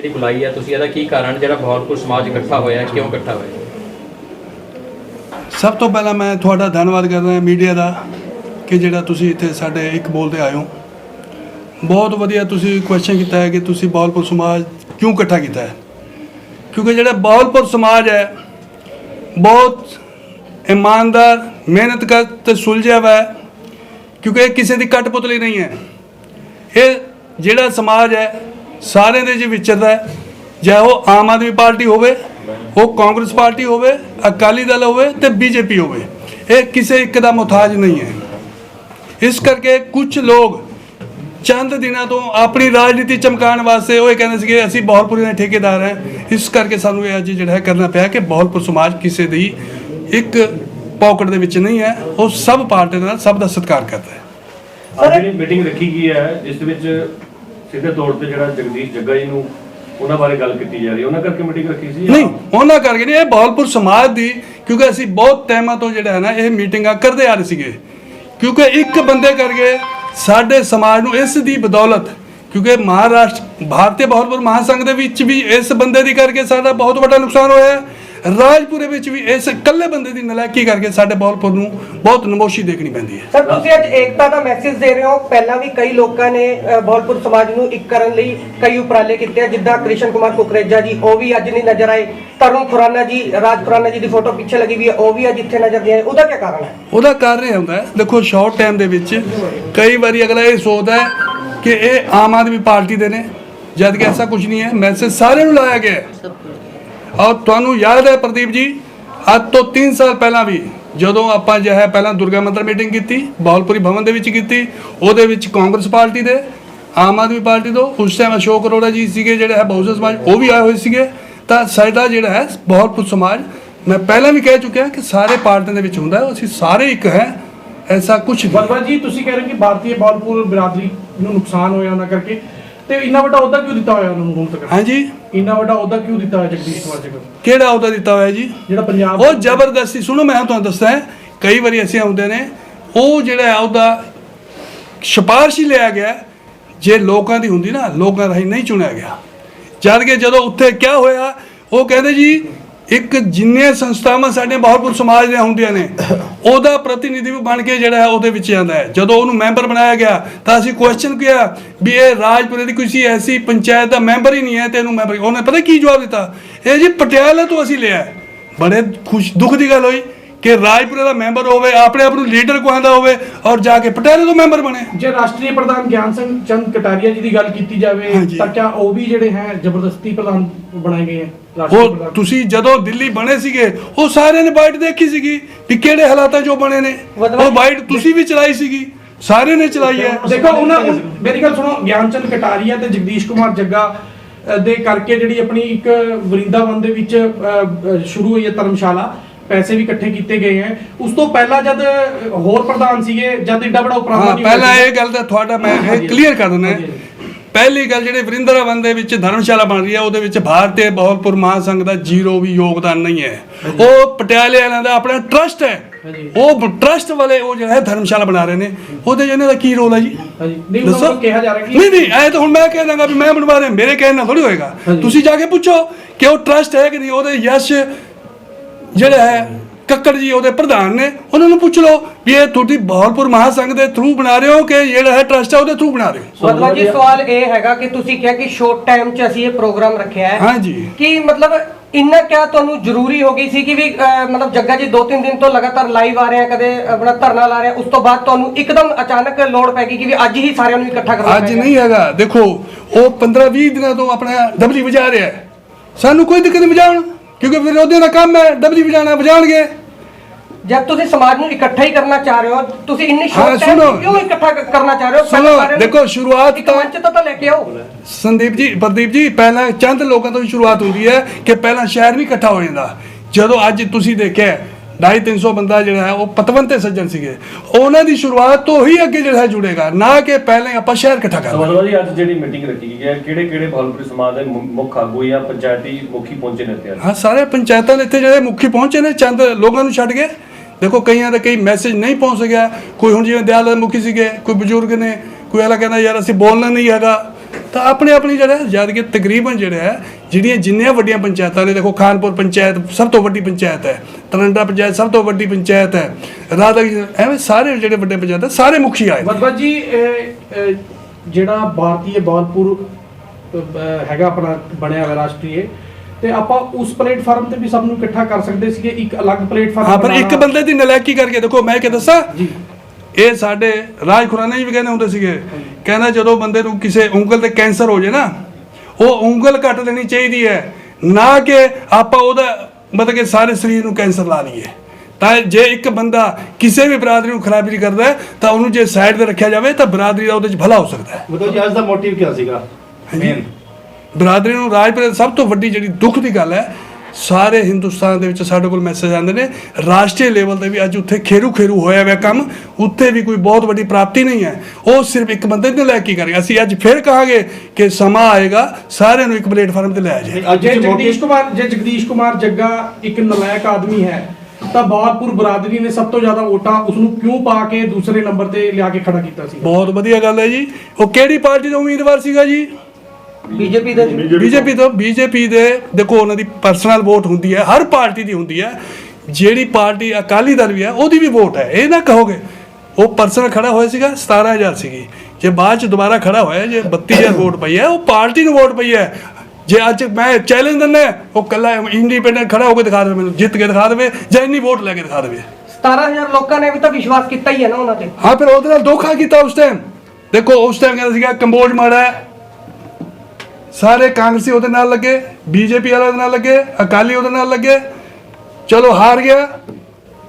ਜਿਹੜੀ ਬੁਲਾਈ ਹੈ ਤੁਸੀਂ ਇਹਦਾ ਕੀ ਕਾਰਨ, ਜਿਹੜਾ ਬਹਾਦਰਪੁਰ ਸਮਾਜ ਇਕੱਠਾ ਹੋਇਆ ਕਿਉਂ ਇਕੱਠਾ ਹੋਇਆ ਸਭ ਤੋਂ ਪਹਿਲਾਂ ਮੈਂ ਤੁਹਾਡਾ ਧੰਨਵਾਦ ਕਰਦਾ ਹਾਂ ਮੀਡੀਆ ਦਾ ਕਿ ਜਿਹੜਾ ਤੁਸੀਂ ਇੱਥੇ ਸਾਡੇ ਇੱਕ ਬੋਲਦੇ ਆਏ ਹੋ। ਬਹੁਤ ਵਧੀਆ ਤੁਸੀਂ ਕੁਐਸਚਨ ਕੀਤਾ ਹੈ ਕਿ ਤੁਸੀਂ ਬਹਾਲਪੁਰ ਸਮਾਜ ਕਿਉਂ ਇਕੱਠਾ ਕੀਤਾ ਹੈ? ਕਿਉਂਕਿ ਜਿਹੜਾ ਬਹਾਲਪੁਰ ਸਮਾਜ ਹੈ, ਬਹੁਤ ਇਮਾਨਦਾਰ, ਮਿਹਨਤ ਕਰ ਤੇ ਸੁਲਝਿਆ ਹੋਇਆ ਹੈ, ਕਿਉਂਕਿ ਇਹ ਕਿਸੇ ਦੀ ਕਠਪੁਤਲੀ ਨਹੀਂ ਹੈ। ਇਹ ਜਿਹੜਾ ਸਮਾਜ ਹੈ ਸਾਰਿਆਂ ਦੇ ਵਿੱਚ ਵਿਚਰਦਾ ਹੈ ਚਾਹੇ ਉਹ ਆਮ ਆਦਮੀ ਪਾਰਟੀ ਹੋਵੇ, ਉਹ ਕਾਂਗਰਸ ਪਾਰਟੀ ਹੋਵੇ, ਅਕਾਲੀ ਦਲ ਹੋਵੇ ਤੇ ਬੀਜੇਪੀ ਹੋਵੇ, ਇਹ ਕਿਸੇ ਇੱਕ ਦਾ ਮੁਤਾਜ ਨਹੀਂ ਹੈ। ਇਸ ਕਰਕੇ ਕੁਝ ਲੋਕ ਚੰਦ ਦਿਨਾਂ ਤੋਂ ਆਪਣੀ ਰਾਜਨੀਤੀ ਚਮਕਾਉਣ ਵਾਸਤੇ ਉਹ ਇਹ ਕਹਿੰਦੇ ਸੀਗੇ, ਅਸੀਂ ਬਹਾਲਪੁਰ ਦੇ ਠੇਕੇਦਾਰ ਹਾਂ। ਇਸ ਕਰਕੇ ਸਾਨੂੰ ਇਹ ਅੱਜ ਜਿਹੜਾ ਹੈ ਕਰਨਾ ਪਿਆ ਕਿ ਬਹਾਲਪੁਰ ਸਮਾਜ ਕਿਸੇ ਦੀ ਇੱਕ ਪੌਕਟ ਦੇ ਵਿੱਚ ਨਹੀਂ ਹੈ, ਉਹ ਸਭ ਪਾਰਟੀਆਂ ਨਾਲ ਸਭ ਦਾ ਸਤਿਕਾਰ ਕਰਦਾ ਹੈ। ਜਿਹੜੀ ਮੀਟਿੰਗ ਰੱਖੀ ਗਈ ਹੈ ਜਿਸ ਵਿੱਚ ਸਿੱਧੇ ਤੌਰ ਤੇ ਜਿਹੜਾ ਜਗਦੀਸ਼ ਜੱਗਾ ਜੀ ਨੂੰ ਉਹਨਾਂ ਬਾਰੇ ਗੱਲ ਕੀਤੀ ਜਾ ਰਹੀ ਹੈ। ਉਹਨਾਂ ਕਰਕੇ ਮੀਟਿੰਗ ਰੱਖੀ ਸੀ ਨਹੀਂ, ਉਹਨਾਂ ਕਰਕੇ ਨਹੀਂ, ਇਹ ਬਹਾਲਪੁਰ ਸਮਾਜ ਦੀ, ਕਿਉਂਕਿ ਅਸੀਂ ਬਹੁਤ ਟਾਈਮਾਂ ਤੋਂ ਜਿਹੜਾ ਹੈ ਨਾ, ਇਹ ਮੀਟਿੰਗਾਂ ਕਰਦੇ ਆ ਰਹੇ ਸੀਗੇ। ਕਿਉਂਕਿ ਇੱਕ ਬੰਦੇ ਕਰਕੇ ਸਾਡੇ ਸਮਾਜ ਨੂੰ ਇਸ ਦੀ ਬਦੌਲਤ, ਕਿਉਂਕਿ ਮਹਾਰਾਸ਼ਟਰ, ਭਾਰਤੀ ਬਹਾਲਪੁਰ ਮਹਾਸੰਘ ਦੇ ਵਿੱਚ ਵੀ ਇਸ ਬੰਦੇ ਦੀ ਕਰਕੇ ਸਾਡਾ ਬਹੁਤ ਵੱਡਾ ਨੁਕਸਾਨ ਹੋਇਆ ਹੈ। ਰਾਜਪੁਰੇ ਵਿੱਚ ਵੀ ਇਸ ਇਕੱਲੇ ਬੰਦੇ ਦੀ ਨਲਾਇਕੀ ਕਰਕੇ ਸਾਡੇ ਬਹਾਲਪੁਰ ਨੂੰ ਬਹੁਤ ਨਮੋਸ਼ੀ ਦੇਖਣੀ ਪੈਂਦੀ ਹੈ। ਸਰ ਤੁਸੀਂ ਅੱਜ ਏਕਤਾ ਦਾ ਮੈਸੇਜ ਦੇ ਰਹੇ ਹੋ। ਪਹਿਲਾਂ ਵੀ ਕਈ ਲੋਕਾਂ ਨੇ ਅ, ਬਹਾਲਪੁਰ ਸਮਾਜ ਨੂੰ ਇੱਕ ਕਰਨ ਲਈ ਕਈ ਉਪਰਾਲੇ ਕੀਤੇ ਜਿੱਦਾਂ ਕ੍ਰਿਸ਼ਨ ਕੁਮਾਰ ਕੁਕਰੇਜਾ ਜੀ ਉਹ ਵੀ ਅੱਜ ਨਹੀਂ ਨਜ਼ਰ ਆਏ। ਤਰੁਣ ਖੁਰਾਨਾ ਜੀ ਰਾਜ ਖੁਰਾਨਾ ਜੀ ਦੀ ਫੋਟੋ ਪਿੱਛੇ ਲੱਗੀ ਵੀ ਹੈ ਉਹ ਵੀ ਅੱਜ ਇੱਥੇ ਨਜ਼ਰ ਨਹੀਂ ਆਏ। ਉਹਦਾ ਕੀ ਕਾਰਨ ਹੈ? ਉਹਦਾ ਕਾਰਨ ਇਹ ਹੁੰਦਾ ਦੇਖੋ ਸ਼ਾਰਟ ਟਾਈਮ ਦੇ ਵਿੱਚ ਕਈ ਵਾਰੀ ਅਗਲਾ ਇਹ ਸੋਚਦਾ ਹੈ ਕਿ ਇਹ ਆਮ ਆਦਮੀ ਪਾਰਟੀ ਦੇ ਨੇ ਜਦ ਕਿ ਐਸਾ ਕੁਝ ਨਹੀਂ ਹੈ। ਮੈਸੇਜ ਸਾਰਿਆਂ ਨੂੰ ਲਾਇਆ ਗਿਆ ਹੈ। ਔਰ ਤੁਹਾਨੂੰ ਯਾਦ ਹੈ ਪ੍ਰਦੀਪ ਜੀ, ਅੱਜ ਤੋਂ 3 ਸਾਲ ਪਹਿਲਾਂ ਵੀ ਜਦੋਂ ਆਪਾਂ ਜੋ ਹੈ ਪਹਿਲਾਂ ਦੁਰਗਾ ਮੰਦਰ ਮੀਟਿੰਗ ਕੀਤੀ ਬਹਾਲਪੁਰੀ ਭਵਨ ਦੇ ਵਿੱਚ ਕੀਤੀ, ਉਹਦੇ ਵਿੱਚ ਕਾਂਗਰਸ ਪਾਰਟੀ ਦੇ, ਆਮ ਆਦਮੀ ਪਾਰਟੀ ਤੋਂ, ਉਸ ਟਾਈਮ ਅਸ਼ੋਕ ਅਰੋੜਾ ਜੀ ਸੀਗੇ ਜਿਹੜੇ ਹੈ ਬਹੁਜਨ ਸਮਾਜ, ਉਹ ਵੀ ਆਏ ਹੋਏ ਸੀਗੇ। ਤਾਂ ਸਾਡਾ ਜਿਹੜਾ ਹੈ ਬਹਾਲਪੁਰ ਸਮਾਜ, ਮੈਂ ਪਹਿਲਾਂ ਵੀ ਕਹਿ ਚੁੱਕਿਆ ਕਿ ਸਾਰੇ ਪਾਰਟੀਆਂ ਦੇ ਵਿੱਚ ਹੁੰਦਾ ਅਸੀਂ ਸਾਰੇ ਇੱਕ ਹੈ, ਐਸਾ ਕੁਝ ਨਹੀਂ। ਬਲਵਾ ਜੀ, ਤੁਸੀਂ ਕਹਿ ਰਹੇ ਹੋ ਕਿ ਭਾਰਤੀ ਬਹਾਲਪੁਰ ਬਰਾਦਰੀ ਨੂੰ ਨੁਕਸਾਨ ਹੋਇਆ ਉਹਨਾਂ ਕਰਕੇ। ਤੇ ਇੰਨਾ ਵੱਡਾ ਅਹੁਦਾ ਕਿਉਂ ਦਿੱਤਾ ਹੋਇਆ ਉਹਨਾਂ ਨੂੰ ਹੁਣ ਤੱਕ? ਹਾਂਜੀ। ਇੰਨਾ ਵੱਡਾ ਅਹੁਦਾ ਕਿਉਂ ਦਿੱਤਾ ਹੋਇਆ ਜਗਦੀਸ਼ ਕੁਮਾਰ ਜਗਰ ਕਿਹੜਾ ਅਹੁਦਾ ਦਿੱਤਾ ਹੋਇਆ ਜੀ? ਜਿਹੜਾ ਪੰਜਾਬ ਉਹ ਜ਼ਬਰਦਸਤੀ ਸੁਣੋ ਮੈਂ ਤੁਹਾਨੂੰ ਦੱਸਦਾ ਕਈ ਵਾਰੀ ਅਸੀਂ ਆਉਂਦੇ ਨੇ ਉਹ ਜਿਹੜਾ ਉਹਦਾ ਸਿਫਾਰਿਸ਼ ਹੀ ਲਿਆ ਗਿਆ ਜੇ ਲੋਕਾਂ ਦੀ ਹੁੰਦੀ ਨਾ ਲੋਕਾਂ ਰਾਹੀਂ ਨਹੀਂ ਚੁਣਿਆ ਗਿਆ। ਜਦ ਕਿ ਜਦੋਂ ਉੱਥੇ ਕਿਆ ਹੋਇਆ ਉਹ ਕਹਿੰਦੇ ਜੀ ਇੱਕ ਜਿੰਨੇ ਸੰਸਥਾਵਾਂ ਸਾਡੇ ਬਾਹਰਪੁਰ ਸਮਾਜ ਦੀਆਂ ਹੁੰਦੀਆਂ ਨੇ, ਉਹਦਾ ਪ੍ਰਤੀਨਿਧੀ ਵੀ ਬਣ ਕੇ ਜਿਹੜਾ ਹੈ ਉਹਦੇ ਵਿੱਚ ਜਾਂਦਾ ਹੈ। ਜਦੋਂ ਉਹਨੂੰ ਮੈਂਬਰ ਬਣਾਇਆ ਗਿਆ, ਤਾਂ ਅਸੀਂ ਕੁਐਸਚਨ ਕੀਤਾ ਵੀ ਇਹ ਰਾਜਪੁਰੇ ਦੀ ਕਿਸੇ ਐਸੀ ਪੰਚਾਇਤ ਦਾ ਮੈਂਬਰ ਹੀ ਨਹੀਂ ਹੈ ਤੇ ਇਹਨੂੰ ਮੈਂਬਰ ਉਹਨੇ ਪਤਾ ਕੀ ਜਵਾਬ ਦਿੱਤਾ? ਇਹ ਜੀ ਪਟਿਆਲਾ ਤੋਂ ਅਸੀਂ ਲਿਆ। ਬੜੇ ਖੁਸ਼ ਦੁੱਖ ਦੀ ਗੱਲ ਹੋਈ। ਕਿ ਰਾਜਪੁਰੇ ਦਾ ਮੈਂਬਰ ਹੋਵੇ ਆਪਣੇ ਆਪ ਨੂੰ ਲੀਡਰ ਕਹਾਂਦਾ ਹੋਵੇ ਔਰ ਜਾ ਕੇ ਪਟਿਆਲੇ ਤੋਂ ਮੈਂਬਰ ਬਣੇ। ਜੇ ਰਾਸ਼ਟਰੀ ਪ੍ਰਧਾਨ ਗਿਆਨ ਸਿੰਘ ਚੰਦ ਕਟਾਰੀਆ ਜੀ ਦੀ ਗੱਲ ਕੀਤੀ ਜਾਵੇ ਹਾਂਜੀ। ਤਾਂ ਕਿਆ ਉਹ ਵੀ ਜਿਹੜੇ ਹੈ ਜ਼ਬਰਦਸਤੀ ਪ੍ਰਧਾਨ ਬਣਾਏ ਗਏ ਹੈ ਰਾਸ਼ਟਰੀ ਉਹ ਪ੍ਰਧਾਨ? ਤੁਸੀਂ ਜਦੋਂ ਦਿੱਲੀ ਬਣੇ ਸੀਗੇ ਉਹ ਸਾਰਿਆਂ ਨੇ ਬਾਈਟ ਦੇਖੀ ਸੀਗੀ ਵੀ ਕਿਹੜੇ ਹਾਲਾਤਾਂ 'ਚ ਉਹ ਬਣੇ ਨੇ। ਉਹ ਬਾਈਟ ਤੁਸੀਂ ਵੀ ਚਲਾਈ ਸੀਗੀ ਸਾਰਿਆਂ ਨੇ ਚਲਾਈ ਹੈ। ਦੇਖੋ ਉਹਨਾਂ ਉਨ- ਮੇਰੀ ਗੱਲ ਸੁਣੋ ਗਿਆਨਚੰਦ ਕਟਾਰੀਆ ਤੇ ਜਗਦੀਸ਼ ਕੁਮਾਰ ਜੱਗਾ ਅ, ਦੇ ਕਰਕੇ ਜਿਹੜੀ ਆਪਣੀ ਇੱਕ ਵਰਿੰਦਾਵਨ ਦੇ ਵਿੱਚ ਅ, ਅ, ਸ਼ੁਰੂ ਹੋਈ ਹੈ ਧਰਮਸ਼ਾਲਾ ਪੈਸੇ ਵੀ ਇਕੱਠੇ ਕੀਤੇ ਗਏ ਹੈ। ਉਸ ਤੋਂ ਪਹਿਲਾਂ ਜਦ ਹੋਰ ਪ੍ਰਧਾਨ ਸੀਗੇ ਜਦ ਏਡਾ ਬੜਾ ਉਪਰਾਲਾ ਹਾਂ ਨਹੀਂ ਪਹਿਲਾਂ ਇਹ ਗੱਲ ਤਾਂ ਤੁਹਾਡਾ ਮੈਂ ਇਹ। ਕਲੀਅਰ ਕਰ ਦਿੰਦਾ। ਹਾਂਜੀ। ਪਹਿਲੀ ਗੱਲ ਜਿਹੜੇ ਵਰਿੰਦਰਾਵਨ ਦੇ ਵਿੱਚ ਧਰਮਸ਼ਾਲਾ ਬਣ ਰਹੀ ਹੈ ਉਹਦੇ ਵਿੱਚ ਭਾਰਤੀ ਬਹਾਲਪੁਰ ਮਹਾਸੰਘ ਦਾ ਜ਼ੀਰੋ ਵੀ ਯੋਗਦਾਨ ਨਹੀਂ ਹੈ। ਉਹ ਪਟਿਆਲੇ ਵਾਲਿਆਂ ਦਾ ਆਪਣਾ ਟਰਸਟ ਹੈ। ਉਹ ਟਰਸਟ ਵਾਲੇ ਉਹ ਜਿਹੜਾ ਹੈ ਧਰਮਸ਼ਾਲਾ ਬਣਾ ਰਹੇ ਨੇ। ਉਹਦੇ 'ਚ ਇਹਨਾਂ ਦਾ ਕੀ ਰੋਲ ਹੈ ਜੀ? ਹਾਂਜੀ। ਨਹੀਂ ਉਹਨਾਂ ਨੂੰ ਕਿਹਾ ਜਾ ਰਿਹਾ ਕਿ ਨਹੀਂ ਨਹੀਂ ਐ ਤਾਂ ਹੁਣ ਮੈਂ ਕਹਿ ਦਾਂਗਾ ਵੀ ਮੈਂ ਬਣਵਾ ਰਿਹਾ ਮੇਰੇ ਕਹਿਣ ਨਾਲ ਥੋੜੀ ਹੋਏਗਾ। ਹਾਂਜੀ। ਤੁਸੀਂ ਜਾ ਕੇ ਪੁੱਛੋ ਕਿ ਉਹ ਟਰਸਟ ਹੈ ਕਿ ਨਹੀਂ ਉਹਦੇ ਯਸ਼ ਜਿਹੜਾ ਹੈ ਕੱਕੜ ਜੀ ਉਹਦੇ ਪ੍ਰਧਾਨ ਨੇ ਉਹਨਾਂ ਨੂੰ ਪੁੱਛ ਲਓ ਵੀ ਇਹ ਤੁਹਾਡੀ ਬਹਾਲਪੁਰ ਮਹਾਸੰਘ ਦੇ ਥਰੂ ਬਣਾ ਰਹੇ ਹੋ ਕਿ ਜਿਹੜਾ ਹੈ ਟਰਸਟ ਹੈ ਉਹਦੇ ਥਰੂ ਬਣਾ ਰਹੇ ਹੋ? ਮਤਲਬ ਜੀ ਸਵਾਲ ਇਹ ਹੈਗਾ ਕਿ ਤੁਸੀਂ ਕਿਹਾ ਕਿ ਸ਼ੋਰਟ ਟਾਈਮ 'ਚ ਅਸੀਂ ਇਹ ਪ੍ਰੋਗਰਾਮ ਰੱਖਿਆ ਹੈ। ਹਾਂਜੀ ਕਿ ਮਤਲਬ ਇੰਨਾ ਕਿਆ ਤੁਹਾਨੂੰ ਜ਼ਰੂਰੀ ਹੋ ਗਈ ਸੀ ਕਿ ਵੀ ਮਤਲਬ ਜੱਗਾ ਜੀ ਦੋ ਤਿੰਨ ਦਿਨ ਤੋਂ ਲਗਾਤਾਰ ਲਾਈਵ ਆ ਰਹੇ ਆ ਕਦੇ ਆਪਣਾ ਧਰਨਾ ਲਾ ਰਹੇ ਉਸ ਤੋਂ ਬਾਅਦ ਤੁਹਾਨੂੰ ਇੱਕਦਮ ਅਚਾਨਕ ਲੋੜ ਪੈ ਗਈ ਕਿ ਵੀ ਅੱਜ ਹੀ ਸਾਰਿਆਂ ਨੂੰ ਇਕੱਠਾ ਕਰਨਾ ਅੱਜ। ਨਹੀਂ ਹੈਗਾ। ਦੇਖੋ ਉਹ 15 20 ਦਿਨਾਂ ਤੋਂ ਆਪਣਾ ਡਬਲੀ ਵਜਾ ਰਿਹਾ ਸਾਨੂੰ ਕੋਈ ਦਿੱਕਤ ਨਹੀਂ ਵਜਾਉਣ ਕਿਉਂਕਿ ਵਿਰੋਧੀਆਂ ਦਾ ਕੰਮ ਹੈ ਡਬਲੀ ਵਜਾਣਾ ਵਜਾਣਗੇ ਜਦ ਤੁਸੀਂ ਸਮਾਜ ਨੂੰ ਇਕੱਠਾ ਹੀ ਕਰਨਾ ਚਾਹ ਰਹੇ ਹੋ ਤੁਸੀਂ ਇੰਨੀ ਹਾਂ, ਸ਼ੋਰਟ ਟਾਈਮ ਸੁਣੋ। ਕਿਉਂ ਇਕੱਠਾ ਕ- ਕਰਨਾ ਚਾਹ ਰਹੇ ਹੋ? ਸੁਣੋ, ਪਹਿਲਾਂ ਸਾਰਿਆਂ ਨੂੰ ਦੇਖੋ, ਸ਼ੁਰੂਆਤ ਇੱਕ ਤਾਂ- ਮੰਚ ਤਾਂ ਤਾਂ ਲੈ ਕੇ ਆਓ। ਸੰਦੀਪ ਜੀ ਪ੍ਰਦੀਪ ਜੀ ਪਹਿਲਾਂ ਚੰਦ ਲੋਕਾਂ ਤੋਂ ਹੀ ਸ਼ੁਰੂਆਤ ਹੁੰਦੀ ਹੈ ਕਿ ਪਹਿਲਾਂ ਸ਼ਹਿਰ ਨਹੀਂ ਇਕੱਠਾ ਹੋ ਜਾਂਦਾ। ਜਦੋਂ ਅੱਜ ਤੁਸੀਂ ਦੇਖਿਆ 250 ਬੰਦਾ ਜਿਹੜਾ ਹੈ ਉਹ ਪਤਵੰਤੇ ਸੱਜਣ ਸੀਗੇ। ਉਹਨਾਂ ਦੀ ਸ਼ੁਰੂਆਤ ਤੋਂ ਹੀ ਅੱਗੇ ਜਿਹੜਾ ਹੈ ਜੁੜੇਗਾ ਨਾ ਕਿ ਪਹਿਲਾਂ ਆਪਾਂ ਸ਼ਹਿਰ ਇਕੱਠਾ ਕਰਾਂਗੇ ਸਵਾਲ ਜੀ ਅੱਜ ਜਿਹੜੀ ਮੀਟਿੰਗ ਰੱਖੀ ਗਈ ਹੈ ਕਿਹੜੇ ਕਿਹੜੇ ਬਹਾਲਪੁਰ ਸਮਾਜ ਦੇ ਮੁੱਖ ਆਗੂ ਜਾਂ ਪੰਚਾਇਤੀ ਮੁਖੀ ਪਹੁੰਚੇ ਨੇ ਇੱਥੇ? ਹਾਂ ਸਾਰੇ ਪੰਚਾਇਤਾਂ ਦੇ ਇੱਥੇ ਜਿਹੜੇ ਮੁਖੀ ਪਹੁੰਚੇ ਨੇ ਚੰਦ ਲੋਕਾਂ ਨੂੰ ਛੱਡ ਕੇ। ਦੇਖੋ ਕਈਆਂ ਦੇ ਕਈ ਮੈਸੇਜ ਨਹੀਂ ਪਹੁੰਚ ਸਕਿਆ। ਕੋਈ ਹੁਣ ਜਿਵੇਂ ਦਿਆਲ ਦੇ ਮੁਖੀ ਸੀਗੇ ਕੋਈ ਬਜ਼ੁਰਗ ਨੇ ਕੋਈ ਅਗਲਾ ਕਹਿੰਦਾ ਯਾਰ ਅਸੀਂ ਬੋਲਣਾ ਨਹੀਂ ਹੈਗਾ। ਤਾਂ ਆਪਣੇ ਆਪਣੀ ਜਿਹੜਾ ਜਦ ਕਿ ਤਕਰੀਬਨ ਜਿਹੜਾ ਹੈ ਜਿਹੜੀਆਂ ਜਿੰਨੀਆਂ ਵੱਡੀਆਂ ਪੰਚਾਇਤਾਂ ਨੇ ਦੇਖੋ ਖਾਨਪੁਰ ਪੰਚਾਇਤ ਸਭ ਤੋਂ ਵੱਡੀ ਪੰਚਾਇਤ ਹੈ ਤਰੰਡਾ ਪੰਚਾਇਤ ਸਭ ਤੋਂ ਵੱਡੀ ਪੰਚਾਇਤ ਹੈ ਰਾਧਾ ਐਵੇਂ ਸਾਰੇ ਜਿਹੜੇ ਵੱਡੇ ਪੰਚਾਇਤ ਸਾਰੇ ਮੁਖੀ ਆਏ। ਵਦਵਾ ਜੀ ਜਿਹੜਾ ਭਾਰਤੀ ਬਾਲਪੁਰ ਹੈਗਾ ਆਪਣਾ ਬਣਿਆ ਹੋਇਆ ਰਾਸ਼ਟਰੀ ਤੇ ਆਪਾਂ ਉਸ ਪਲੇਟਫਾਰਮ ਤੇ ਵੀ ਸਭ ਨੂੰ ਇਕੱਠਾ ਕਰ ਸਕਦੇ ਸੀਗੇ ਇੱਕ ਅਲੱਗ ਪਲੇਟਫਾਰਮ ਹਾਂ ਪਰ ਇੱਕ ਬੰਦੇ ਦੀ ਨਲਾਇਕੀ ਕਰਕੇ ਦੇਖੋ ਮੈਂ ਕੀ ਦੱਸਾਂ ਜੀ ਇਹ ਸਾਡੇ ਰਾਜ ਖੁਰਾਨਾ ਜੀ ਵੀ ਕਹਿੰਦੇ ਹੁੰਦੇ ਸੀਗੇ। ਕਹਿੰਦਾ ਜਦੋਂ ਬੰਦੇ ਨੂੰ ਕਿਸੇ ਉਂਗਲ ਤੇ ਕੈਂਸਰ ਹੋ ਜਾਏ ਨਾ ਉਹ ਉਂਗਲ ਕੱਟ ਦੇਣੀ ਚਾਹੀਦੀ ਹੈ ਨਾ ਕਿ ਆਪਾਂ ਉਹਦਾ ਮਤਲਬ ਕਿ ਸਾਰੇ ਸਰੀਰ ਨੂੰ ਕੈਂਸਰ ਲਾ ਲਈਏ। ਤਾਂ ਜੇ ਇੱਕ ਬੰਦਾ ਕਿਸੇ ਵੀ ਬਰਾਦਰੀ ਨੂੰ ਖਰਾਬੀ ਕਰਦਾ ਹੈ ਤਾਂ ਉਹਨੂੰ ਜੇ ਸਾਈਡ ਤੇ ਰੱਖਿਆ ਜਾਵੇ ਤਾਂ ਬਰਾਦਰੀ ਦਾ ਉਹਦੇ 'ਚ ਭਲਾ ਹੋ ਸਕਦਾ ਹੈ। ਮਤਲਬ ਜੀ ਅੱਜ ਦਾ ਮੋਟਿਵ ਕੀ ਸੀਗਾ? ਮੇਨ ਬਰਾਦਰੀ ਨੂੰ ਰਾਜਪੁਰ ਸਭ ਤੋਂ ਵੱਡੀ ਜਿਹੜੀ ਦੁੱਖ ਦੀ ਗੱਲ ਹੈ ਸਾਰੇ ਹਿੰਦੁਸਤਾਨ ਦੇ ਵਿੱਚ ਸਾਡੇ ਕੋਲ ਮੈਸੇਜ ਆਉਂਦੇ ਨੇ। ਰਾਸ਼ਟਰੀ ਲੈਵਲ ਤੇ ਵੀ ਅੱਜ ਉੱਥੇ ਖੇਰੂ ਖੇਰੂ ਹੋਇਆ ਹੋਇਆ ਕੰਮ। ਉੱਥੇ ਵੀ ਕੋਈ ਬਹੁਤ ਵੱਡੀ ਪ੍ਰਾਪਤੀ ਨਹੀਂ ਹੈ। ਉਹ ਸਿਰਫ ਇੱਕ ਬੰਦੇ ਨੇ ਲੈ ਕੇ ਕਰੇਗਾ ਅਸੀਂ ਅੱਜ ਫਿਰ ਕਹਾਂਗੇ ਕਿ ਸਮਾਂ ਆਏਗਾ ਸਾਰਿਆਂ ਨੂੰ ਇੱਕ ਪਲੇਟਫਾਰਮ ਤੇ ਲਿਆਇਆ ਜਾਏ। ਅੱਜ ਜੇ ਜਗਦੀਸ਼ ਕੁਮਾਰ ਜੇ ਜਗਦੀਸ਼ ਕੁਮਾਰ ਜੱਗਾ ਇੱਕ ਨਲਾਇਕ ਆਦਮੀ ਹੈ ਤਾਂ ਬਾਲਪੁਰ ਬਰਾਦਰੀ ਨੇ ਸਭ ਤੋਂ ਜ਼ਿਆਦਾ ਵੋਟਾਂ ਉਸ ਨੂੰ ਕਿਉਂ ਪਾ ਕੇ ਦੂਸਰੇ ਨੰਬਰ ਤੇ ਲਿਆ ਕੇ ਖੜਾ ਕੀਤਾ ਸੀ? ਬਹੁਤ ਵਧੀਆ ਗੱਲ ਹੈ ਜੀ। ਉਹ ਕਿਹੜੀ ਪਾਰਟੀ ਦਾ ਉਮੀਦਵਾਰ ਸੀਗਾ ਜੀ? ਬੀਜੇਪੀ ਦੇ ਬੀਜੇਪੀ ਤੋਂ। ਬੀਜੇਪੀ ਦੇ ਦੇਖੋ ਉਹਨਾਂ ਦੀ ਪਰਸਨਲ ਵੋਟ ਹੁੰਦੀ ਹੈ ਹਰ ਪਾਰਟੀ ਦੀ ਹੁੰਦੀ ਹੈ। ਜਿਹੜੀ ਪਾਰਟੀ ਅਕਾਲੀ ਦਲ ਵੀ ਹੈ ਉਹਦੀ ਵੀ ਵੋਟ ਹੈ ਇਹ ਨਾ ਕਹੋਗੇ। ਉਹ ਪਰਸਨਲ ਖੜਾ ਹੋਇਆ ਸੀਗਾ 17000 ਸੀਗੀ। ਜੇ ਬਾਅਦ ਚ ਦੁਬਾਰਾ ਖੜਾ ਹੋਇਆ ਜੇ 32000 ਵੋਟ ਪਈ ਹੈ ਉਹ ਪਾਰਟੀ ਨੂੰ ਵੋਟ ਪਈ ਹੈ। ਜੇ ਅੱਜ ਮੈਂ ਚੈਲੰਜ ਦਿੰਦਾ ਉਹ ਕੱਲਾ ਇੰਡੀਪੈਂਡੈਂਟ ਖੜਾ ਹੋ ਕੇ ਦਿਖਾ ਦੇਵੇ ਮੈਨੂੰ ਜਿੱਤ ਕੇ ਦਿਖਾ ਦੇਵੇ ਜਾਂ ਇੰਨੀ ਵੋਟ ਲੈ ਕੇ ਦਿਖਾ ਦੇਵੇ। 17000 ਲੋਕਾਂ ਨੇ ਵੀ ਤਾਂ ਵਿਸ਼ਵਾਸ ਕੀਤਾ ਹੀ ਹੈ ਨਾ ਉਹਨਾਂ ਤੇ। ਹਾਂ ਫਿਰ ਉਹਦੇ ਨਾਲ ਧੋਖਾ ਕੀਤਾ ਉਸ ਟਾਈਮ ਦੇਖੋ ਉਸ ਟਾਈਮ ਕਹਿੰਦਾ ਸੀਗਾ ਕੰਬੋਜ ਮਾੜਾ ਹੈ ਸਾਰੇ ਕਾਂਗਰਸੀ ਉਹਦੇ ਨਾਲ ਲੱਗੇ ਬੀਜੇਪੀ ਵਾਲੇ ਉਹਦੇ ਨਾਲ ਲੱਗੇ ਅਕਾਲੀ ਉਹਦੇ ਨਾਲ ਲੱਗੇ। ਚਲੋ ਹਾਰ ਗਿਆ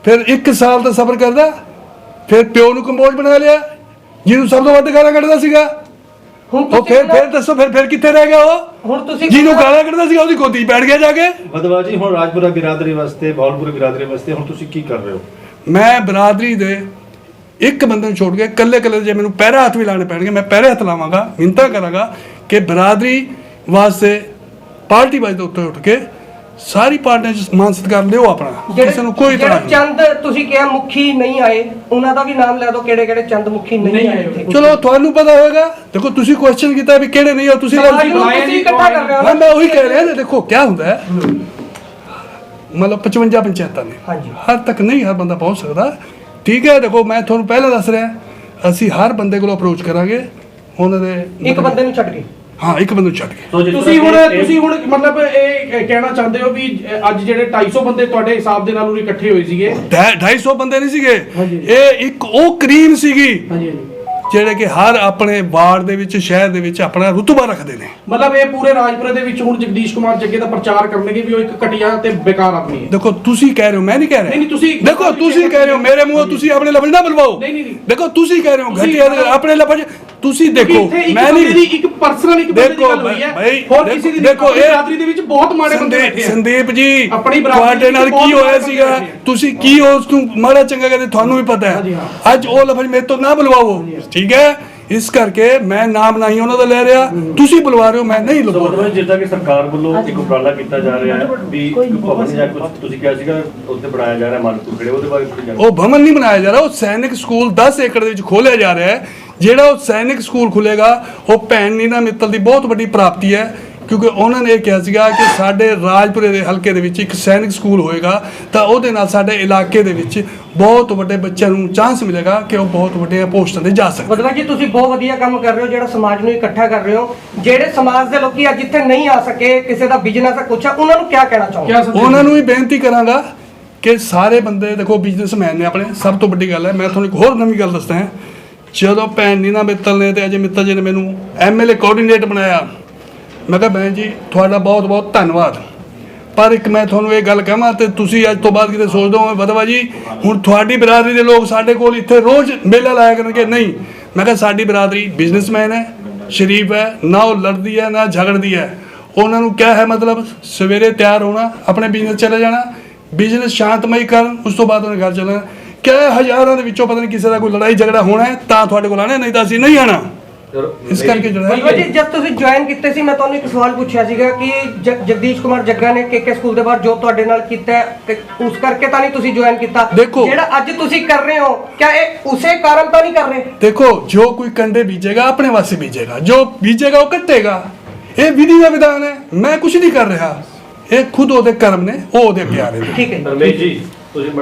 ਫਿਰ 1 ਸਾਲ ਦਾ ਸਬਰ ਕਰਦਾ ਫਿਰ ਪਿਓ ਨੂੰ ਕੰਬੋਜ ਬਣਾ ਲਿਆ ਜਿਹਨੂੰ ਸਭ ਤੋਂ ਵੱਧ ਗਾਲਾਂ ਕੱਢਦਾ ਸੀਗਾ। ਹੁਣ ਉਹ ਤੁਸੀਂ ਫਿਰ ਫਿਰ ਦੱਸੋ ਫਿਰ ਫਿਰ ਕਿੱਥੇ ਰਹਿ ਗਿਆ ਉਹ? ਹੁਣ ਤੁਸੀਂ ਜਿਹਨੂੰ ਗਾਲਾਂ ਕੱਢਦਾ ਸੀਗਾ ਉਹਦੀ ਗੋਦੀ 'ਚ ਬੈਠ ਗਿਆ ਜਾ ਕੇ। ਬਦਵਾ ਜੀ ਹੁਣ ਰਾਜਪੁਰਾ ਬਿਰਾਦਰੀ ਵਾਸਤੇ ਬਹਾਲਪੁਰ ਬਿਰਾਦਰੀ ਵਾਸਤੇ ਹੁਣ ਤੁਸੀਂ ਕੀ ਕਰ ਰਹੇ ਹੋ? ਮੈਂ ਬਰਾਦਰੀ ਦੇ ਇੱਕ ਬੰਦੇ ਨੂੰ ਛੋੜ ਕੇ ਕੱਲੇ ਕੱਲੇ ਜੇ ਮੈਨੂੰ ਪੈਰੇ ਹੱਥ ਵੀ ਲਾਣੇ ਪੈਣਗੇ ਮੈਂ ਪੈਰੇ ਹੱਥ ਲਾਵਾਂਗਾ ਮਿੰਤਾ ਕਰਾਂਗਾ ਕਿ ਬਰਾਦਰੀ ਵਾਸਤੇ ਪਾਰਟੀ ਵਾਈਜ਼ ਦੇ ਉੱਤੇ ਉੱਠ ਕੇ ਸਾਰੀ ਪਾਰਟੀਆਂ 'ਚ ਮਾਨ ਸਤਿਕਾਰ ਲਿਓ ਆਪਣਾ। ਕਿਸੇ ਨੂੰ ਕੋਈ ਤਰ੍ਹਾਂ ਨਹੀਂ। ਚੰਦ ਤੁਸੀਂ ਕਿਹਾ ਮੁਖੀ ਨਹੀਂ ਆਏ ਉਹਨਾਂ ਦਾ ਵੀ ਨਾਮ ਲੈ ਦਿਓ ਕਿਹੜੇ ਕਿਹੜੇ ਚੰਦ ਮੁਖੀ ਨਹੀਂ ਆਏ। ਇੱਥੇ। ਚਲੋ ਤੁਹਾਨੂੰ ਪਤਾ ਹੋਵੇਗਾ ਦੇਖੋ ਤੁਸੀਂ ਕੁਐਸਚਨ ਕੀਤਾ ਵੀ ਕਿਹੜੇ ਨਹੀਂ ਹੋ ਤੁਸੀਂ ਸਮਾਜ ਲੈ ਨੂੰ ਬੁਲਾਇਆ ਤੁਸੀਂ ਨਹੀਂ, ਇਕੱਠਾ ਕਰ ਰਹੇ ਹੋ ਮੈਂ ਉਹੀ ਕਹਿ ਰਿਹਾ ਨਾ ਦੇਖੋ ਕੀ ਹੁੰਦਾ ਹੈ। ਮਤਲਬ 55 ਪੰਚਾਇਤਾਂ ਨੇ। ਹਾਂਜੀ। ਹਰ ਤੱਕ ਨਹੀਂ ਹਰ ਬੰਦਾ ਪਹੁੰਚ ਸਕਦਾ। ਠੀਕ ਹੈ ਦੇਖੋ ਮੈਂ ਤੁਹਾਨੂੰ ਪਹਿਲਾਂ ਦੱਸ ਰਿਹਾ ਅਸੀਂ ਹਰ ਬੰਦੇ ਕੋਲ ਅਪਰੋਚ ਕਰਾਂਗੇ। ਉਹਨਾਂ ਦੇ ਇੱਕ ਬੰਦੇ ਨੂੰ ਛੱਡ ਕੇ। ਹਾਂ ਇੱਕ ਬੰਦੇ ਨੂੰ ਛੱਡ ਕੇ। ਸੋ ਜਿਸ ਤੁਸੀਂ ਹੁਣ ਤੁਸੀਂ ਹੁਣ ਮਤਲਬ ਇਹ ਇਹ ਕਹਿਣਾ ਚਾਹੁੰਦੇ ਹੋ ਵੀ ਅ, ਅੱਜ ਜਿਹੜੇ 250 ਬੰਦੇ ਤੁਹਾਡੇ ਹਿਸਾਬ ਦੇ ਨਾਲ ਉਰੇ ਇਕੱਠੇ ਹੋਏ ਸੀਗੇ। ਢਾਈ- 250 ਬੰਦੇ ਨਹੀਂ ਸੀਗੇ। ਹਾਂਜੀ। ਇਹ ਇੱਕ ਉਹ ਕਰੀਮ ਸੀਗੀ ਹਾਂਜੀ ਹਾਂਜੀ। ਜਿਹੜੇ ਕਿ ਹਰ ਆਪਣੇ ਵਾਰਡ ਦੇ ਵਿੱਚ ਸ਼ਹਿਰ ਦੇ ਵਿੱਚ ਆਪਣਾ ਰੁਤਬਾ ਰੱਖਦੇ ਨੇ। ਮਤਲਬ ਇਹ ਪੂਰੇ ਰਾਜਪੁਰੇ ਦੇ ਵਿੱਚ ਹੁਣ ਜਗਦੀਸ਼ ਕੁਮਾਰ ਜੱਗੇ ਦਾ ਪ੍ਰਚਾਰ ਕਰਨਗੇ ਵੀ ਉਹ ਇੱਕ ਘਟੀਆ ਤੇ ਬੇਕਾਰ ਆਦਮੀ ਹੈ। ਦੇਖੋ ਤੁਸੀਂ ਕਹਿ ਰਹੇ ਹੋ ਮੈਂ ਨਹੀਂ ਕਹਿ ਰਿਹਾ। ਨਹੀਂ, ਨਹੀਂ, ਤੁਸੀਂ- ਦੇਖੋ ਤੁਸੀਂ ਕਹਿ ਰਹੇ ਹੋ ਮੇਰੇ ਮੂੰਹੋਂ ਤੁਸੀਂ ਆਪਣੇ ਲਫ਼ਜ਼ ਨਾ ਬੁਲਵਾਓ। ਨਹੀਂ, ਨਹੀਂ, ਨਹੀਂ। ਦੇਖੋ ਤੁਸੀਂ ਕਹਿ ਰਹੇ ਹੋ ਤੁਸੀਂ- ਘਟੀਆ ਦੇ ਆਪਣੇ ਲਫ਼ਜ਼ ਤੁਸੀਂ ਦੇਖੋ ਮੈਂ ਨਹੀਂ ਇੱਕ ਪਰਸਨਲ ਇੱਕ ਬੰਦੇ ਦੀ ਗੱਲ ਹੋਈ ਹੈ। ਹੋਰ ਕਿਸੇ ਦੀ ਦੇਖੋ, ਇਹ- ਬਰਾਦਰੀ ਦੇ ਵਿੱਚ ਬਹੁਤ ਮਾੜੇ ਬੰਦੇ ਬੈਠੇ ਆ। ਸੰਦੀਪ ਜੀ ਤੁਹਾਡੇ ਨਾਲ ਕੀ ਹੋਇਆ ਸੀਗਾ। ਤੁਸੀਂ ਕੀ ਉਸ ਨੂੰ ਮਾੜਾ ਚੰਗਾ ਕਹਿੰਦੇ ਤੁਹਾਨੂੰ ਵੀ ਪਤਾ ਹੈ। ਅੱਜ ਉਹ ਲਫ਼ਜ਼ ਮੇਰੇ ਤੋਂ ਨਾ ਬੁਲਵਾਓ ਠੀਕ ਹੈ? ਇਸ ਕਰਕੇ ਮੈਂ ਨਾਮ ਨਹੀਂ ਉਹਨਾਂ ਦਾ ਲੈ ਰਿਹਾ। ਤੁਸੀਂ ਬੁਲਵਾ ਰਹੇ ਹੋ ਮੈਂ ਨਹੀਂ ਮਤਲਬ ਜਿੱਦਾਂ ਕਿ ਸਰਕਾਰ ਵੱਲੋਂ ਇੱਕ ਉਪਰਾਲਾ ਕੀਤਾ ਜਾ ਰਿਹਾ ਹੈ ਵੀ ਇੱਕ ਭਵਨ ਜਾਂ ਕੁਝ ਤੁਸੀਂ ਕਿਹਾ ਸੀਗਾ ਉੱਥੇ ਬਣਾਇਆ ਜਾ ਰਿਹਾ ਮਾਨਕੂ ਖੜੇ ਉਹਦੇ ਬਾਰੇ ਉਹ ਭਵਨ ਨਹੀਂ ਬਣਾਇਆ ਜਾ ਰਿਹਾ ਉਹ ਸੈਨਿਕ ਸਕੂਲ 10 ਏਕੜ ਦੇ ਵਿੱਚ ਖੋਲਿਆ ਜਾ ਰਿਹਾ ਹੈ। ਜਿਹੜਾ ਉਹ ਸੈਨਿਕ ਸਕੂਲ ਖੁੱਲੇਗਾ ਉਹ ਭੈਣ ਨੀਨਾ ਮਿੱਤਲ ਦੀ ਬਹੁਤ ਵੱਡੀ ਪ੍ਰਾਪਤੀ ਹੈ ਕਿਉਂਕਿ ਉਹਨਾਂ ਨੇ ਇਹ ਕਿਹਾ ਸੀਗਾ ਕਿ ਸਾਡੇ ਰਾਜਪੁਰੇ ਦੇ ਹਲਕੇ ਦੇ ਵਿੱਚ ਇੱਕ ਸੈਨਿਕ ਸਕੂਲ ਹੋਏਗਾ ਤਾਂ ਉਹਦੇ ਨਾਲ ਸਾਡੇ ਇਲਾਕੇ ਦੇ ਵਿੱਚ ਬਹੁਤ ਵੱਡੇ ਬੱਚਿਆਂ ਨੂੰ ਚਾਂਸ ਮਿਲੇਗਾ ਕਿ ਉਹ ਬਹੁਤ ਵੱਡੇ ਪੋਸਟਾਂ ਤੇ ਜਾ ਸਕਣ। ਬਦਲਾ ਜੀ ਤੁਸੀਂ ਬਹੁਤ ਵਧੀਆ ਕੰਮ ਕਰ ਰਹੇ ਹੋ ਜਿਹੜਾ ਸਮਾਜ ਨੂੰ ਇਕੱਠਾ ਕਰ ਰਹੇ ਹੋ ਜਿਹੜੇ ਸਮਾਜ ਦੇ ਲੋਕੀ ਅੱਜ ਇੱਥੇ ਨਹੀਂ ਆ ਸਕੇ ਕਿਸੇ ਦਾ ਬਿਜ਼ਨਸ ਹੈ ਕੁਛ ਹੈ ਉਹਨਾਂ ਨੂੰ ਕੀ ਕਹਿਣਾ ਚਾਹੋਗੇ? ਉਹਨਾਂ ਨੂੰ ਵੀ ਬੇਨਤੀ ਕਰਾਂਗਾ ਕਿ ਸਾਰੇ ਬੰਦੇ ਦੇਖੋ ਬਿਜ਼ਨਸਮੈਨ ਨੇ ਆਪਣੇ ਸਭ ਤੋਂ ਵੱਡੀ ਗੱਲ ਹੈ ਮੈਂ ਤੁਹਾਨੂੰ ਇੱਕ ਹੋਰ ਨਵੀਂ ਗੱਲ ਦੱਸਦਾ ਹਾਂ। ਜਦੋਂ ਭੈਣ ਨੀਨਾ ਮਿੱਤਲ ਨੇ ਤੇ ਅਜੇ ਮਿੱਤਲ ਜੀ ਨੇ ਮੈਨੂੰ ਐਮਐਲਏ ਕੋਆਰਡੀਨੇਟ ਬਣਾਇਆ। ਮੈਂ ਕਿਹਾ, ਭੈਣ ਜੀ, ਤੁਹਾਡਾ ਬਹੁਤ ਬਹੁਤ ਧੰਨਵਾਦ। ਪਰ ਇੱਕ ਮੈਂ ਤੁਹਾਨੂੰ ਇਹ ਗੱਲ ਕਹਾਂ ਤੇ ਤੁਸੀਂ ਅੱਜ ਤੋਂ ਬਾਅਦ ਕਿਤੇ ਸੋਚਦੇ ਹੋ ਬਦਵਾ ਜੀ, ਹੁਣ ਤੁਹਾਡੀ ਬਰਾਦਰੀ ਦੇ ਲੋਕ ਸਾਡੇ ਕੋਲ ਇੱਥੇ ਰੋਜ਼ ਮੇਲਾ ਲਾਇਆ ਕਰਨਗੇ। ਨਹੀਂ। ਮੈਂ ਕਿਹਾ, ਸਾਡੀ ਬਰਾਦਰੀ ਬਿਜ਼ਨਸਮੈਨ ਹੈ, ਸ਼ਰੀਫ ਹੈ, ਨਾ ਉਹ ਲੜਦੀ ਹੈ, ਨਾ ਝਗੜਦੀ ਹੈ। ਉਹਨਾਂ ਨੂੰ ਕਿਆ ਹੈ ਮਤਲਬ? ਸਵੇਰੇ ਤਿਆਰ ਹੋਣਾ, ਆਪਣੇ ਬਿਜ਼ਨਸ ਚਲੇ ਜਾਣਾ। ਬਿਜ਼ਨਸ ਸ਼ਾਂਤਮਈ ਕਰਨ, ਉਸ ਤੋਂ ਬਾਅਦ ਉਹਨੇ ਘਰ ਚੱਲਣਾ। ਕਿਆ ਹੈ, ਹਜ਼ਾਰਾਂ ਦੇ ਵਿੱਚੋਂ ਪਤਾ ਨਹੀਂ ਕਿਸੇ ਦਾ ਕੋਈ ਲੜਾਈ ਝਗੜਾ ਹੋਣਾ ਹੈ ਤਾਂ ਤੁਹਾਡੇ ਕੋਲ ਆਣਾ ਨਹੀਂ ਤਾਂ ਅਸੀਂ ਨਹੀਂ ਆਣਾ ਇਸ ਕਰਕੇ ਜਿਹੜਾ ਹੈ- ਮਤਲਬ ਜੀ ਜਦ ਤੁਸੀਂ ਜੁਆਇਨ ਕੀਤੇ ਸੀ ਮੈਂ ਤੁਹਾਨੂੰ ਇੱਕ ਸਵਾਲ ਪੁੱਛਿਆ ਸੀਗਾ ਕਿ ਜਗਦੀਸ਼ ਕੁਮਾਰ ਜੱਗਾ ਨੇ ਕੇਕੇ ਸਕੂਲ ਦੇ ਬਾਹਰ ਜੋ ਤੁਹਾਡੇ ਨਾਲ ਕੀਤਾ ਹੈ, ਕਿ ਉਸ ਕਰਕੇ ਤਾਂ ਨਹੀਂ ਤੁਸੀਂ ਜੁਆਇਨ ਕੀਤਾ। ਦੇਖੋ। ਜਿਹੜਾ ਅੱਜ ਤੁਸੀਂ ਕਰ ਰਹੇ ਹੋ ਕਿਆ ਇਹ ਉਸੇ ਕਾਰਨ ਤਾਂ ਨਹੀਂ ਕਰ ਰਹੇ? ਦੇਖੋ ਜੋ ਕੋਈ ਕੰਡੇ ਬੀਜੇਗਾ ਆਪਣੇ ਵਾਸਤੇ ਬੀਜੇਗਾ। ਜੋ ਬੀਜੇਗਾ ਉਹ ਕੱਟੇਗਾ। ਇਹ ਵਿਧੀ ਦਾ ਵਿਧਾਨ ਹੈ ਮੈਂ ਕੁਝ ਨਹੀਂ ਕਰ ਰਿਹਾ। ਇਹ ਖੁਦ ਉਹਦੇ ਕਰਮ ਨੇ ਉਹ ਉਹਦੇ ਰਹੇ ਨੇ। ਠੀਕ ਹੈ ਧਰਮੇਸ਼ ਜੀ ਤੁਸੀਂ ਬੜਾ